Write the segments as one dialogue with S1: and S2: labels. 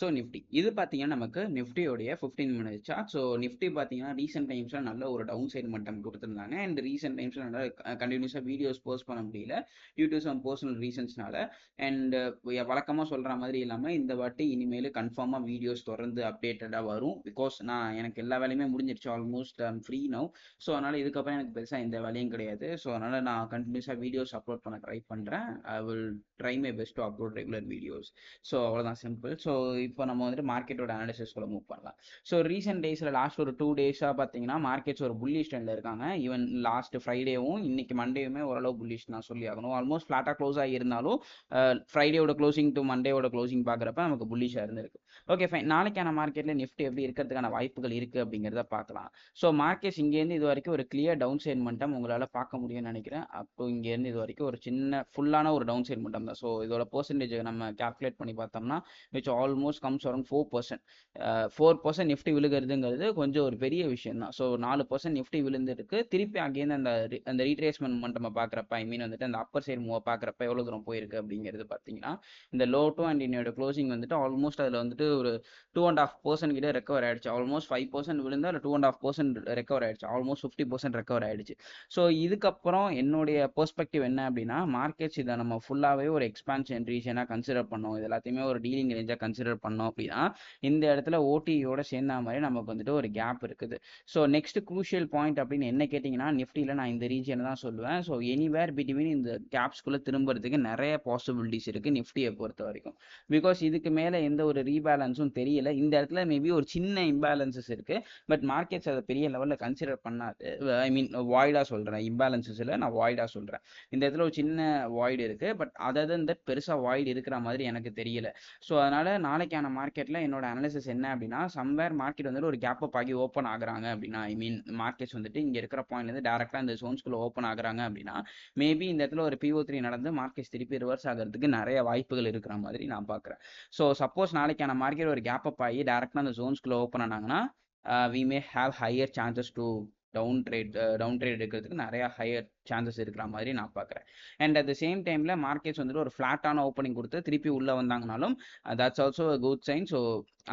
S1: So Nifty இது பார்த்தீங்கன்னா நமக்கு நிஃப்டியோடைய fifteen minute chart so Nifty பார்த்தீங்கன்னா ரீசெண்ட் டைம்ஸில் நல்ல ஒரு டவுன் சைடு மட்டும் கொடுத்துருந்தாங்க. அண்ட் ரீசெண்ட் டைம்ஸில் நல்லா கண்டினியூஸாக வீடியோஸ் போஸ்ட் பண்ண முடியல. டியூ டு சம் பர்சனல் ரீசன்ஸ்னால அண்ட் வழக்கமாக சொல்கிற மாதிரி இல்லாமல் இந்த வாட்டி இனிமேல் கன்ஃபார்மாக வீடியோஸ் தொடர்ந்து அப்டேட்டடாக வரும். பிகாஸ் நான் எனக்கு எல்லா வேலையுமே முடிஞ்சிருச்சு. Almost I'm free now so அதனால் இதுக்கப்புறம் எனக்கு பெருசாக எந்த வேலையும் கிடையாது. ஸோ அதனால் நான் கண்டினியூஸாக வீடியோஸ் அப்லோட் பண்ண ட்ரை பண்ணுறேன் I will try my best to upload regular videos so அவ்வளோதான் சிம்பிள் ஸோ இப்போ நம்ம வந்துட்டு மார்க்கெட்டோட அனாலிசிஸ்குள்ள மூவ் பண்ணலாம். ஸோ ரீசெண்ட் டேஸில் லாஸ்ட் ஒரு டூ டேஸாக பார்த்தீங்கன்னா மார்க்கெட்ஸ் ஒரு புல்லிஷ் ட்ரெண்டில் இருக்காங்க. ஈவன் லாஸ்ட் ஃப்ரைடேவும் இன்னைக்கு மண்டேயுமே ஓரளவு புல்லிஷ் நான் சொல்லி ஆகணும். ஆல்மோஸ்ட் ஃப்ளாட்டாக க்ளோஸ் ஆகியிருந்தாலும் ஃப்ரைடேவோட க்ளோசிங் டு மண்டேவோட க்ளோசிங் பார்க்குறப்ப நமக்கு புல்லிஷாக இருந்திருக்கு. ஓகே ஃபைன் நாளைக்கான மார்க்கெட்டில் நிஃப்டி எப்படி இருக்கிறதுக்கான வாய்ப்புகள் இருக்குது அப்படிங்கிறத பார்க்கலாம் ஸோ மார்க்கெட்ஸ் இங்கேருந்து இது வரைக்கும் ஒரு கிளியர் டவுன் சைட் மட்டம் உங்களால் பார்க்க முடியும்னு நினைக்கிறேன். அப்போ இங்கேருந்து இது வரைக்கும் ஒரு சின்ன ஃபுல்லான ஒரு டவுன் சைட் மட்டம் தான். ஸோ இதோட பர்சன்டேஜ் நம்ம கேல்குலேட் பண்ணி பார்த்தோம்னா which almost comes around four percent four percent Nifty விழுகிறதுங்கிறது கொஞ்சம் ஒரு பெரிய விஷயம் தான் ஸோ நாலு பர்சன்ட் நிஃப்டி விழுந்துருக்கு. திருப்பி அங்கேருந்து அந்த அந்த ரீட்ரேஸ்மெண்ட் நம்ம பார்க்குறப்ப ஐ மீன் வந்துட்டு அந்த அப்பர் சைடு மூவ் பார்க்குறப்ப எவ்வளோ தூரம் போயிருக்கு அப்படிங்கிறது பார்த்தீங்கன்னா இந்த லோ டூ அண்ட் என்னோட க்ளோசிங் வந்துட்டு ஆல்மோஸ்ட் அதில் வந்துட்டு ஒரு டூ அண்ட் ஆஃப் பர்சன்ட் கிட்ட ரெக்கவர் ஆயிடுச்சு. ஆல்மோஸ்ட் ஃபைவ் பர்சன்ட் விழுந்தா இல்லை two and half percent recover ஆயிடுச்சு. ஆல்மோஸ்ட் ஃபிஃப்டி பர்சன்ட் ரெக்கவர் ஆயிடுச்சு. ஸோ இதுக்கப்புறம் என்னுடைய பெர்ஸ்பெக்டிவ் என்ன அப்படின்னா மார்க்கெட்ஸ் இதை நம்ம ஃபுல்லாகவே ஒரு எக்ஸ்பான்ஷன் ரீஜனாக கன்சிடர் பண்ணோம் இது எல்லாத்தையுமே ஒரு டீலிங் ரேஞ்சாக கன்சிடர் பண்ணோம் அப்படின்னா இந்த இடத்துல ஓடியோட சேர்ந்த மாதிரி நமக்கு வந்துட்டு ஒரு கேப் இருக்குது. ஸோ நெக்ஸ்ட் குரூஷியல் பாயிண்ட் அப்படின்னு என்ன கேட்டிங்கன்னா நிஃப்டியில் நான் இந்த ரீஜனை தான் சொல்லுவேன். ஸோ எனிவேர் பிட்வீன் இந்த கேப்ஸ்குள்ளே திரும்புறதுக்கு நிறைய பாசிபிலிட்டிஸ் இருக்குது நிஃப்டியை பொறுத்த வரைக்கும். பிகாஸ் இதுக்கு மேலே எந்த ஒரு ரீபேலன்ஸும் தெரியல. இந்த இடத்துல மேபி ஒரு சின்ன இம்பேலன்சஸ் இருக்குது பட் மார்க்கெட்ஸ் அதை பெரிய லெவலில் கன்சிடர் பண்ணாது. ஐ மீன் வாய்டாக சொல்கிறேன் இம்பேலன்சஸில் நான் வாய்டாக சொல்கிறேன் இந்த இடத்துல ஒரு சின்ன வாய்டு இருக்குது பட் அதர் தன் தட் பெருசாக வாய்டு இருக்கிற மாதிரி எனக்கு தெரியல. ஸோ அதனால் நாளைக்கான மார்க்கெட்டில் என்னோட அனாலிசிஸ் என்ன அப்படின்னா சம்வேர் மார்க்கெட் வந்துட்டு ஒரு கேப் அப் ஆகி ஓப்பன் ஆகுறாங்க அப்படின்னா ஐ மீன் மார்க்கெட்ஸ் வந்துட்டு இங்கே இருக்கிற பாயிண்ட்லேருந்து டேரெக்டாக இந்த சோன்ஸ்குள்ள ஓப்பன் ஆகுறாங்க அப்படின்னா மேபி இந்த இடத்துல ஒரு பிஓ த்ரீ நடந்து மார்க்கெட்ஸ் திருப்பி ரிவர்ஸ் ஆகிறதுக்கு நிறைய வாய்ப்புகள் இருக்கிற மாதிரி நான் பார்க்குறேன். ஸோ சப்போஸ் நாளைக்கான மார்க்கெட் ஒரு கேப் அப் ஆகி டேரெக்டாக அந்த ஜோன்ஸ்குள்ளே open ஆனாங்கன்னா we may have higher chances to down trade down trade எடுக்கிறதுக்கு நிறைய ஹையர் சான்சஸ் இருக்கிற மாதிரி நான் பார்க்குறேன். அண்ட் அட் த சேம் டைமில் மார்க்கெட்ஸ் வந்துட்டு ஒரு ஃப்ளாட்டான ஓப்பனிங் கொடுத்து திருப்பி உள்ளே வந்தாங்கனாலும் that's also good sign so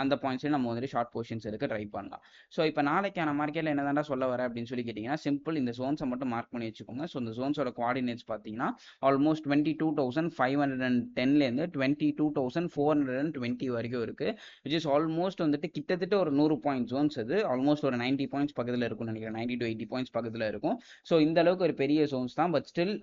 S1: அந்த பாயிண்ட்ஸையும் நம்ம வந்துட்டு ஷார்ட் பொசிஷன்ஸ் இருக்க ட்ரை பண்ணலாம். ஸோ இப்போ நாளைக்கான மார்க்கெட்டில் என்ன தாண்டா சொல்ல வர அப்படின்னு சொல்லி கேட்டிங்கன்னா சிம்பிள் இந்த சோன்ஸை மட்டும் மார்க் பண்ணி வச்சுக்கோங்க. ஸோ இந்த சோன்ஸோட கோஆர்டினேட்ஸ் பார்த்தீங்கன்னா almost twenty two thousand five hundred and டென்லேருந்து twenty two thousand four hundred and twenty வரைக்கும் இருக்குது விச் இஸ் ஆல்மோஸ்ட் வந்துட்டு கிட்டத்தட்ட ஒரு நூறு பாயிண்ட் ஜோன்ஸ் அது. ஆல்மோஸ்ட் ஒரு நைன்ட்டி பாயிண்ட்ஸ் பக்கத்தில் இருக்கும்னு நினைக்கிறேன். நைன்ட்டி டு எயிட்டி பாயிண்ட்ஸ் பக்கத்தில் இருக்கும். ஸோ இந்த அளவுக்கு ஒரு பெரிய சோன்ஸ் தான் பட் ஸ்டில்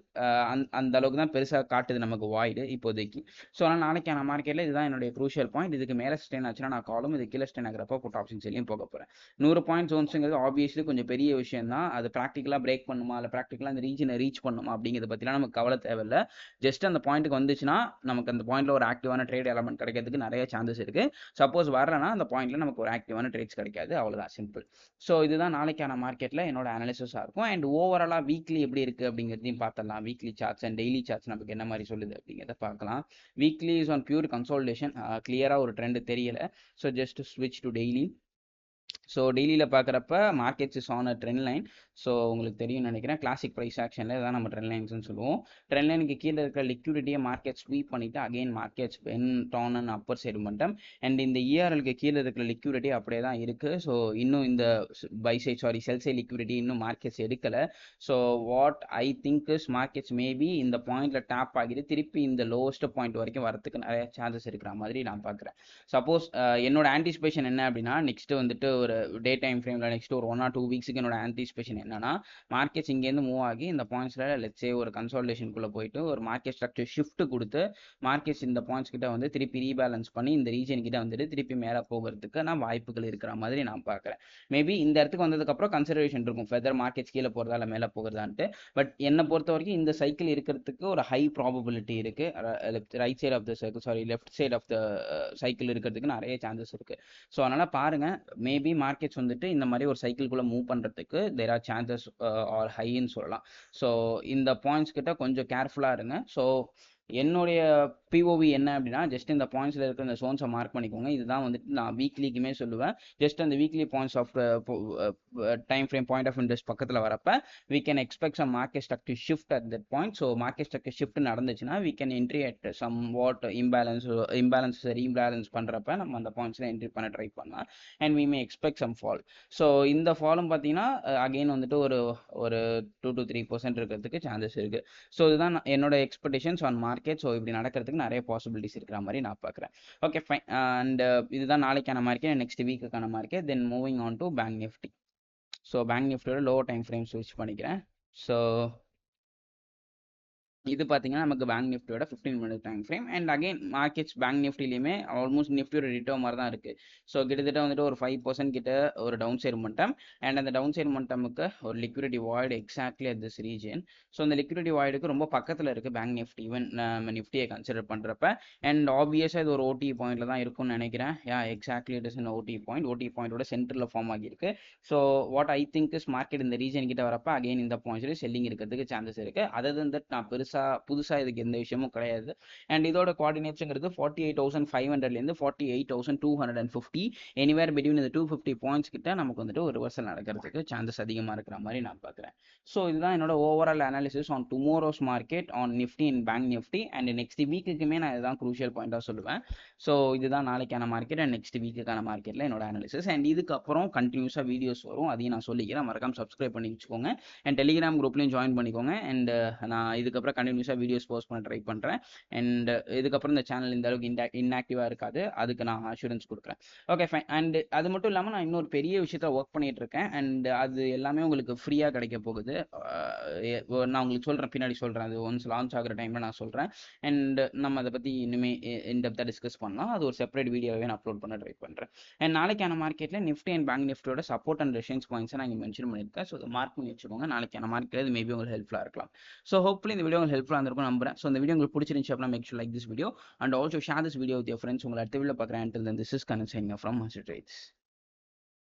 S1: அந்த அளவுக்கு தான் பெருசாக காட்டுது நமக்கு வாய்டு இப்போதைக்கு. ஸோ ஆனால் நாளைக்கான மார்க்கெட்டில் இதுதான் என்னுடைய க்ரூஷியல் பாயிண்ட் இதுக்கு மேலே ஸ்டெயின் ஆச்சுன்னா நான் காலும் இது கீழே ஸ்டெயின் ஆகிறப்ப புட் ஆப்ஷன் சொல்லியும் போக போகிறேன் நூறு பாயிண்ட் சோன்ஸுங்கிறது ஆப்வியஸ்லி கொஞ்சம் பெரிய விஷயம் தான். அது ப்ராக்டிக்கலாக பிரேக் பண்ணுமா? இல்லை ப்ராக்டிக்கலாக அந்த ரீஜனை ரீச் பண்ணுமா? அப்படிங்கிறத பற்றிலாம் நமக்கு கவலை தேவையில்லை. ஜஸ்ட் அந்த பாயிண்ட்டுக்கு வந்துச்சுன்னா நமக்கு அந்த பாயிண்ட்ல ஒரு ஆக்டிவான ட்ரேட் எலமெண்ட் கிடைக்கிறதுக்கு நிறைய சான்சஸ் இருக்கு. சப்போஸ் வரலன்னா அந்த பாயிண்ட்ல நமக்கு ஒரு ஆக்டிவான ட்ரேட்ஸ் கிடைக்காது. அவ்வளோதான் சிம்பிள் ஸோ இதுதான் நாளைக்கான மார்க்கெட்ல என்னோட அனாலிசிஸாக இருக்கும். அண்ட் ஓவராலாக வீக்லி எப்படி இருக்குது அப்படிங்கிறதையும் பார்த்துடலாம் weekly charts and daily charts நமக்கு என்ன மாதிரி சொல்லுது அப்படிங்கிறத பார்க்கலாம். Weekly is on pure consolidation கிளியராக ஒரு ட்ரெண்ட் தெரியல. ஸோ ஜஸ்ட் ஸ்விட்ச் டு டெய்லி ஸோ டெய்லியில் பார்க்குறப்ப markets is on a trend line so உங்களுக்கு தெரியும் நினைக்கிறேன். கிளாசிக் ப்ரைஸ் ஆக்ஷனில் இதான் நம்ம ட்ரெண்ட் லைன்ஸ்னு சொல்லுவோம். ட்ரெண்ட் லைனுக்கு கீழே இருக்கிற லிக்விடிட்டியை மார்க்கெட் ஸ்வீப் பண்ணிவிட்டு again markets pen Don and upper side மட்டும் அண்ட் இந்த இஆர்எலுக்கு கீழே இருக்கிற லிக்விடிட்டி அப்படியே தான் இருக்குது ஸோ இன்னும் இந்த buy side sorry sell side liquidity இன்னும் மார்க்கெட்ஸ் எடுக்கலை. So what I think is markets maybe இந்த பாயிண்டில் டேப் ஆகிட்டு திருப்பி இந்த லோவஸ்ட் பாயிண்ட் வரைக்கும் வரத்துக்கு நிறைய சான்சஸ் இருக்கிற மாதிரி நான் பார்க்குறேன் சப்போஸ் என்னோட ஆன்டிசிபேஷன் என்ன அப்படின்னா நெக்ஸ்ட்டு வந்துட்டு ஒரு டே டைம் ஃப்ரேமில் நெக்ஸ்ட் ஒரு ஒன் ஆர் டூ வீக்ஸுக்கு என்னோட ஆன்டிசிபேஷன் என்னன்னா மார்க்கெட்ஸ் இங்கேருந்து மூவ் ஆகி இந்த பாயிண்ட்ஸில் லெட்ஸே ஒரு கன்சால்டேஷனுக்குள்ளே போயிட்டு ஒரு மார்க்கெட் ஸ்ட்ரக்சர் ஷிஃப்ட் கொடுத்து மார்க்கெட்ஸ் இந்த பாயிண்ட்ஸ் கிட்ட வந்து திருப்பி ரீபேலன்ஸ் பண்ணி இந்த ரீஜன் கிட்ட வந்துட்டு திருப்பி மேலே போகிறதுக்கு நான் வாய்ப்புகள் இருக்கிற மாதிரி நான் பார்க்குறேன். மேபி இந்த இடத்துக்கு வந்ததுக்கப்புறம் கன்சிடரேஷன் இருக்கும். ஃபெதர் மார்க்கெட்ஸ் கீழே போகிறதா இல்லை மேலே போகிறதான்ட்டு. பட் என்னை பொறுத்த வரைக்கும் இந்த சைக்கிள் இருக்கிறதுக்கு ஒரு ஹை ப்ராபபிலிட்டி இருக்குது right side of the cycle sorry left side of the cycle இருக்கிறதுக்கு நிறைய சான்சஸ் இருக்குது ஸோ அதனால் பாருங்கள் மேபி மார்க்கெட்ஸ் வந்துட்டு இந்த மாதிரி ஒரு சைக்கிள்குள்ளே மூவ் பண்ணுறதுக்கு தேர் ஆர் சான்சஸ் ஆர் ஹைன்னு சொல்லலாம். ஸோ இந்த பாயிண்ட்ஸ் கிட்ட கொஞ்சம் கேர்ஃபுல்லாக இருங்க. ஸோ என்னுடைய பிஓவி என்ன அப்படின்னா ஜஸ்ட் இந்த பாயிண்ட்ஸில் இருக்கிற இந்த சோன்ஸை மார்க் பண்ணிக்கோங்க. இதுதான் வந்துட்டு நான் வீக்லிக்குமே சொல்லுவேன். ஜஸ்ட் அந்த weekly points of time frame point of interest பக்கத்தில் வரப்ப we can expect some market structure shift at that point so market structure shift நடந்துச்சுன்னா we can entry at somewhat imbalance imbalance rebalance பண்ணுறப்ப நம்ம அந்த பாயிண்ட்ஸில் entry பண்ண try பண்ணலாம். And we may expect some fall so இந்த ஃபாலும் பார்த்தீங்கன்னா அகெயின் வந்துட்டு ஒரு ஒரு டூ டு த்ரீ பர்சன்ட் இருக்கிறதுக்கு சான்சஸ் இருக்குது ஸோ இதுதான் நான் என்னோட எக்ஸ்பெக்டேஷன்ஸ் ஆன் மார்க்கெட் ஸோ இப்படி நடக்கிறதுக்கு நிறைய பாசிபிலிட்டிஸ் இருக்கிற மாதிரி நான் பார்க்குறேன். ஓகே ஃபைன் அண்ட் இதுதான் நாளைக்கான market next வீக்குக்கான market then moving on to bank Nifty so bank நிஃப்டியோட லோ டைம் ஃப்ரேம் ஸ்விட்ச் பண்ணிக்கிறேன். ஸோ இது பார்த்தீங்கன்னா நமக்கு பேங்க் நிஃப்டியோட fifteen minute time frame and again markets bank நிஃப்டிலையுமே almost நிஃப்டியோட ரிட்டோ மாதிரி தான் இருக்குது ஸோ கிட்டத்தட்ட வந்துட்டு ஒரு ஃபைவ் பர்சன்ட் கிட்ட ஒரு டவுன் சைடு மட்டம் அண்ட் அந்த டவுன் சைடு மட்டமுக்கு ஒரு liquidity void exactly at this region so அந்த லிக்விடிட்டி வாய்டுக்கு ரொம்ப பக்கத்தில் இருக்குது பேங்க் நிஃப்டி ஈவன் நம்ம நிஃப்டியை கன்சிடர் பண்ணுறப்ப அண்ட் ஆப்வியஸாக இது ஒரு ஓடி பாயிண்ட்ல தான் இருக்கும்னு நினைக்கிறேன். Yeah exactly it is in OD point OD பாயிண்டோட சென்டரில் ஃபார்ம் ஆகியிருக்கு. So what I think is market இந்த ரீஜன் கிட்ட வரப்ப அகைன் இந்த பாயிண்ட்ஸ்ல செல்லிங் இருக்கிறதுக்கு சான்சஸ் இருக்குது அதர் தான் தட் நான் பெருசாக புதுசாக இதுக்கு எந்த விஷயமும் கிடையாது. அண்ட் இதோட கோஆர்டினேட்ஸுங்கிறது ஃபார்ட்டி எயிட் தௌசண்ட் ஃபைவ் ஹண்ட்ரட்லேருந்து forty eight thousand two hundred and fifty anywhere between இந்த டூ ஃபிஃப்டி பாயிண்ட்ஸ் கிட்ட நமக்கு வந்துட்டு ஒரு ரிவர்சல் நடக்கிறதுக்கு சான்சஸ் அதிகமாக இருக்கிற மாதிரி நான் பார்க்குறேன். ஸோ இதுதான் என்னோட overall analysis on tomorrow's market on Nifty in bank Nifty and next வீக்குக்குமே நான் இதுதான் குரூஷியல் பாயிண்டாக சொல்லுவேன். ஸோ இதுதான் நாளைக்கான மார்க்கெட் அண்ட் நெக்ஸ்ட் வீக்குக்கான மார்க்கெட்டில் என்னோட அனாலிசிஸ் அண்ட் இதுக்கப்புறம் கண்டினியூஸாக வீடியோஸ் வரும். அதையும் நான் சொல்லிக்கிறேன். மறக்காம சப்ஸ்கிரைப் பண்ணி வச்சுக்கோங்க. அண்ட் டெலிகிராம் குரூப்லையும் ஜாயின் பண்ணிக்கோங்க. அண்ட் நான் இதுக்கப்புறம் கண்டினியூஸாக வீடியோஸ் போஸ்ட் பண்ண ட்ரை பண்ணுறேன் அண்ட் இதுக்கப்புறம் இந்த சேனல் இந்த அளவுக்கு இன்டா இன்ஆக்டிவாக இருக்காது. அதுக்கு நான் அஷூரன்ஸ் கொடுக்குறேன். ஓகே ஃபைன் அண்ட் அது மட்டும் இல்லாமல் நான் இன்னொரு பெரிய விஷயத்த ஒர்க் பண்ணிட்டு இருக்கேன். அண்ட் அது எல்லாமே உங்களுக்கு ஃப்ரீயாக கிடைக்க போகுது. நான் உங்களுக்கு சொல்கிறேன் பின்னாடி சொல்கிறேன் அது ஒன்ஸ் லான்ச் ஆகிற டைமில் நான் சொல்கிறேன் அண்ட் நம்ம அதை பற்றி இனிமே இன்டெப்த்தாக டிஸ்கஸ் பண்ணலாம். அது ஒரு செப்பரேட் வீடியோவே நான் அப்லோட் பண்ண ட்ரை பண்ணுறேன் அண்ட் நாளைக்கான மார்க்கெட்டில் நிஃப்டி அண்ட் பேங்க் நிஃப்டியோட சப்போர்ட் அண்ட் ரெஷன்ஸ் பாயிண்ட்ஸை நான் இங்கே மென்ஷன் பண்ணியிருக்கேன். ஸோ அதை மார்க் பண்ணி வச்சுக்கோங்க. நாளைக்கான மார்க்கெட் இது மேபி உங்களுக்கு ஹெல்ப்ஃபுல்லாக இருக்கலாம். ஸோ ஹோப்ஃபுல்லி இந்த வீடியோ உங்களுக்கு ஹெல்ப்ஃபுல்லாக இருந்திருக்கும் நம்புறேன். ஸோ இந்த வீடியோ உங்களுக்கு பிடிச்சிருந்துச்சு அப்படின்னா make sure like this video and also share this video with friends உங்களை அடுத்த வீடியோ பார்க்குறேன். Until this is connect from Master Trades